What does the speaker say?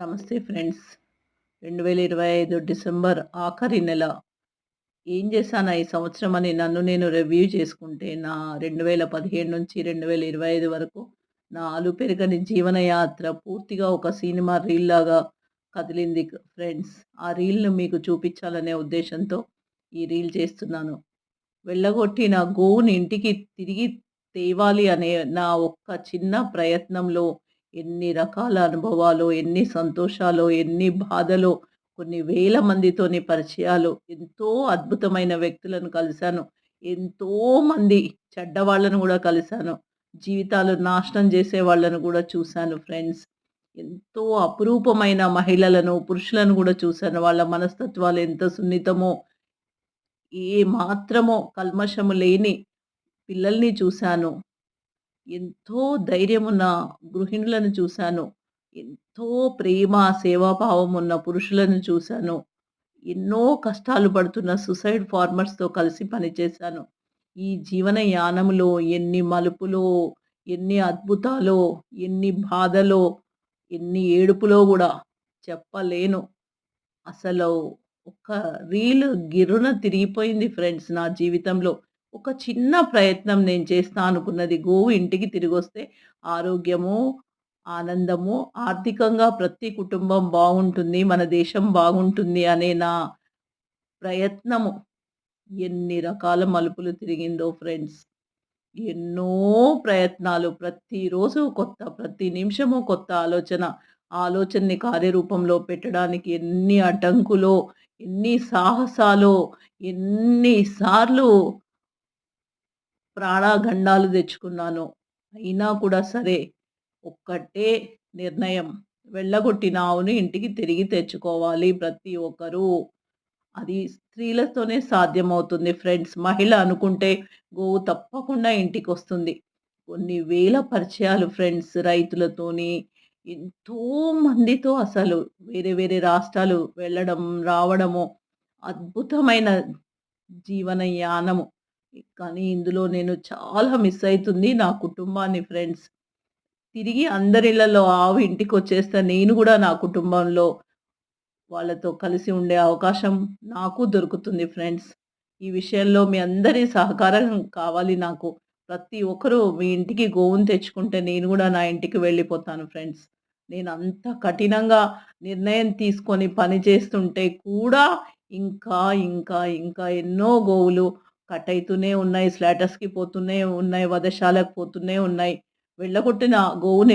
నమస్తే friends. 2025 December ఆఖరి నెల. ఏం చేశానా ఈ సంవత్సరం అని నన్ను నేను రివ్యూ చేసుకుంటే, నా 2017 నుంచి 2025 వరకు నా అలు పెరగని జీవనయాత్ర పూర్తిగా ఒక సినిమా రీల్ లాగా కదిలింది ఫ్రెండ్స్. ఆ రీల్ను మీకు చూపించాలనే ఉద్దేశంతో ఈ రీల్ చేస్తున్నాను. వెళ్ళగొట్టి నా గోవుని ఇంటికి తిరిగి తేవాలి అనే నా ఒక్క చిన్న ప్రయత్నంలో ఎన్ని రకాల అనుభవాలు ఎన్ని సంతోషాలు ఎన్ని బాధలో, కొన్ని వేల మందితోని పరిచయాలు, ఎంతో అద్భుతమైన వ్యక్తులను కలిశాను. ఎంతో మంది చెడ్డవాళ్ళను కూడా కలిశాను. జీవితాలు నాశనం చేసే వాళ్ళను కూడా చూశాను ఫ్రెండ్స్. ఎంతో అపురూపమైన మహిళలను, పురుషులను కూడా చూశాను. వాళ్ళ మనస్తత్వాలు ఎంత సున్నితమో, ఏ మాత్రమో కల్మషము లేని పిల్లల్ని చూశాను. ఎంతో ధైర్యమున్న గృహిణులను చూశాను ఎంతో ప్రేమ, సేవాభావం ఉన్న పురుషులను చూశాను ఎన్నో కష్టాలు పడుతున్న సుసైడ్ ఫార్మర్స్‌తో కలిసి పనిచేశాను. ఈ జీవన యానములో ఎన్ని మలుపులో, ఎన్ని అద్భుతాలో, ఎన్ని బాధలో, ఎన్ని ఏడుపులో కూడా చెప్పలేను. అసలు ఒక రీల్ గిరున తిరిగిపోయింది ఫ్రెండ్స్ నా జీవితంలో. ఒక చిన్న ప్రయత్నం నేను చేస్తా అనుకున్నది గోవు ఇంటికి తిరిగొస్తే ఆరోగ్యము, ఆనందము, ఆర్థికంగా ప్రతి కుటుంబం బాగుంటుంది. మన దేశం బాగుంటుంది అనే నా ప్రయత్నము ఎన్ని రకాల మలుపులు తిరిగిందో ఫ్రెండ్స్. ఎన్నో ప్రయత్నాలు ప్రతిరోజు కొత్త, ప్రతి నిమిషము కొత్త ఆలోచన. ఆలోచనని కార్యరూపంలో పెట్టడానికి ఎన్ని అడ్డంకులో, ఎన్ని సాహసాలు ఎన్నిసార్లు ప్రాణాగండాలు తెచ్చుకున్నాను అయినా కూడా సరే ఒక్కటే నిర్ణయం. వెళ్ళగొట్టిన ఆవును ఇంటికి తిరిగి తెచ్చుకోవాలి ప్రతి ఒక్కరూ. అది స్త్రీలతోనే సాధ్యమవుతుంది ఫ్రెండ్స్. మహిళ అనుకుంటే గోవు తప్పకుండా ఇంటికి వస్తుంది కొన్ని వేల పరిచయాలు ఫ్రెండ్స్ రైతులతోని, ఎంతో మందితో అసలు వేరే వేరే రాష్ట్రాలు వెళ్ళడం, రావడము అద్భుతమైన జీవన యానము. కానీ ఇందులో నేను చాలా మిస్ అవుతుంది నా కుటుంబాన్ని ఫ్రెండ్స్. తిరిగి అందరిళ్ళలో ఆవు ఇంటికొచ్చేస్తే నేను కూడా నా కుటుంబంలో వాళ్ళతో కలిసి ఉండే అవకాశం నాకు దొరుకుతుంది ఫ్రెండ్స్. ఈ విషయంలో మీ అందరి సహకారం కావాలి నాకు. ప్రతి ఒక్కరూ మీ ఇంటికి గోవును తెచ్చుకుంటే నేను కూడా నా ఇంటికి వెళ్ళిపోతాను ఫ్రెండ్స్. నేను అంత కఠినంగా నిర్ణయం తీసుకొని పని చేస్తుంటే కూడా ఇంకా, ఇంకా, ఇంకా ఎన్నో గోవులు కట్ అవుతూనే ఉన్నాయి. స్లాటర్స్‌కి పోతూనే ఉన్నాయి. వధశాలకు పోతూనే ఉన్నాయి. వెళ్ళగొట్టిన గోవుని